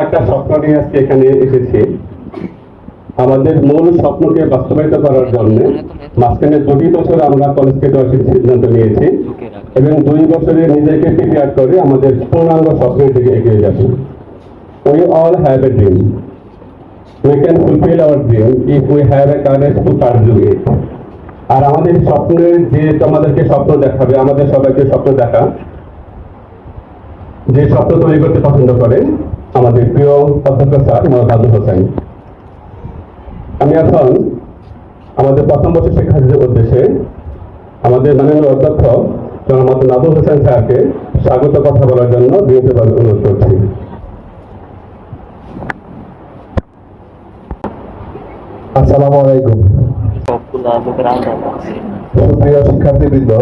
একটা স্বপ্ন নিয়ে আজকে এখানে এসেছি। আমাদের মূল স্বপ্নকে বাস্তবায়িত করার জন্য মাঝখানে দুটি বছর আমরা কলেজ থেকে আসি সিদ্ধান্ত নিয়েছি এবং দুই বছরে নিজেকে প্রিপেয়ার করে আমাদের পূর্ণাঙ্গ স্বপ্নের দিকে এগিয়ে যাব we all have a dream we can fulfill our dream if we have a courage to pursue it আর আমাদের স্বপ্নের যে তোমাদেরকে স্বপ্ন দেখাবে, আমাদের সবাইকে স্বপ্ন দেখা। যে স্বপ্ন তৈরি করতে পছন্দ করে আমাদের প্রিয় অধ্যক্ষ স্যার মোহাম্মদ হোসেন আমি এখন আমাদের প্রথম বছর শিক্ষার্থীদের উদ্দেশ্যে আমাদের মাননীয় অধ্যক্ষ জনমত নাদুল হোসেন স্যারকে স্বাগত কথা বলার জন্য বিনীতভাবে অনুরোধ করছি। আসসালামু আলাইকুম। সুপ্রিয় শিক্ষার্থীবৃন্দ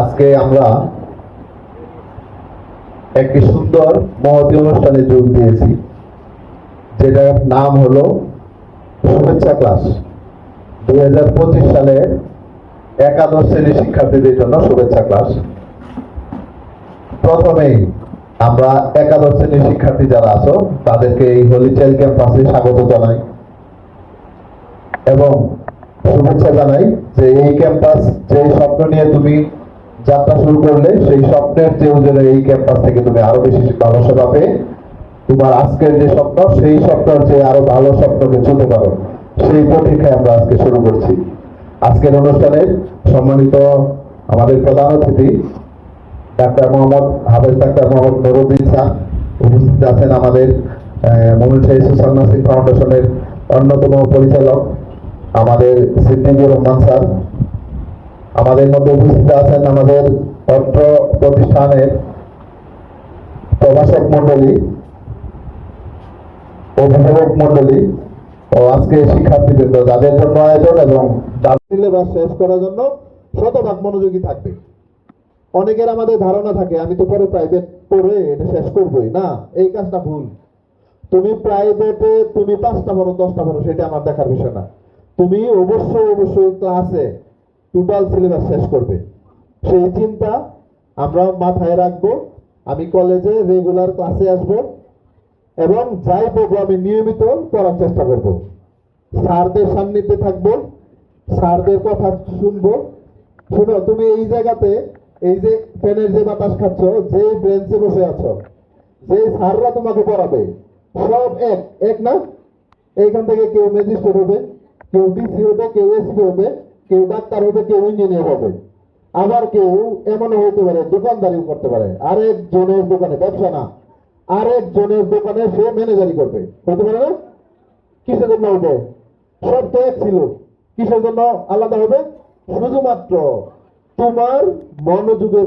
আজকে আমরা একটি সুন্দর মহতি অনুষ্ঠানে যোগ দিয়েছি, যেটার নাম হলো শুভেচ্ছা ক্লাস। দুই হাজার পঁচিশ সালের একাদশ শ্রেণির শিক্ষার্থীদের জন্য শুভেচ্ছা ক্লাস। প্রথমেই আমরা একাদশ শ্রেণির শিক্ষার্থী যারা আছো, তাদেরকে এই হলিচাইল ক্যাম্পাসে স্বাগত জানাই এবং শুভেচ্ছা জানাই যে এই ক্যাম্পাস, যে স্বপ্ন নিয়ে তুমি যাত্রা শুরু করলে সেই স্বপ্নের যে উজরে এই ক্যাম্পাস থেকে তুমি আরও বেশি ভালো পেয়ে তোমার আজকের যে স্বপ্ন, সেই স্বপ্নের যে আরও ভালো স্বপ্নকে চলতে পারো। সেই প্রতীক্ষায় আমরা আজকে শুরু করছি। আজকের অনুষ্ঠানে সম্মানিত আমাদের প্রধান অতিথি, ডাক্তার মোহাম্মদ হাফেজ ডাক্তার মোহাম্মদ নুরুদ্দিন খান উপস্থিত আছেন আমাদের মোমিন শাহী নার্সিং ফাউন্ডেশনের অন্যতম পরিচালক, আমাদের সিদ্দিকুর রহমান স্যার আমাদের মধ্যে উপস্থিত আছেন আমাদের অত্র প্রতিষ্ঠানের প্রভাষক মন্ডলী অভিভাবক মন্ডলী ও আজকে শিক্ষার্থীবৃন্দ, যাদের জন্য আয়োজন এবং সিলেবাস শেষ করার জন্য শতভাগ মনোযোগী থাকবে। অনেকের আমাদের ধারণা থাকে, আমি তো পরে প্রাইভেট পড়ে এটা শেষ করবোই। না, এই কাজটা ভুল। তুমি প্রাইভেটে তুমি পাঁচটা পড়ো, দশটা পড়ো, সেটা আমার দেখার বিষয় না। তুমি অবশ্যই অবশ্যই ক্লাসে টোটাল সিলেবাস শেষ করবে। সেই চিন্তা আমরা মাথায় রাখব। আমি কলেজে রেগুলার ক্লাসে আসব এবং যাই পড়ব আমি নিয়মিত পড়ার চেষ্টা করব। স্যারদের সান্নিধ্যে থাকব, স্যারদের কথা শুনব। শুনো, তুমি এই জায়গাতে এই যে ফ্যানের যে বাতাস খাচ্ছ, যে ব্রেঞ্চে বসে আছো, যে স্যাররা তোমাকে পড়াবে, সব এক এক না? এইখান থেকে কেউ ম্যাজিস্ট্রেট হবে, কেউ ডিসি হবে, কেউ এসপি হবে। কেউ ডাক্তার হবে কেউ ইঞ্জিনিয়ার হবে আবার কেউ এমনও হতে পারে, দোকানদারিও করতে পারে। আরেক জনের দোকানে ব্যবসা না আরেক জনের দোকানে সে ম্যানেজারি করবে। হতে পারে না? কিসের জন্য হবে? সব তো এক ছিল। কিসের জন্য? আলাদা হবে? শুধুমাত্র তোমার মনোযোগের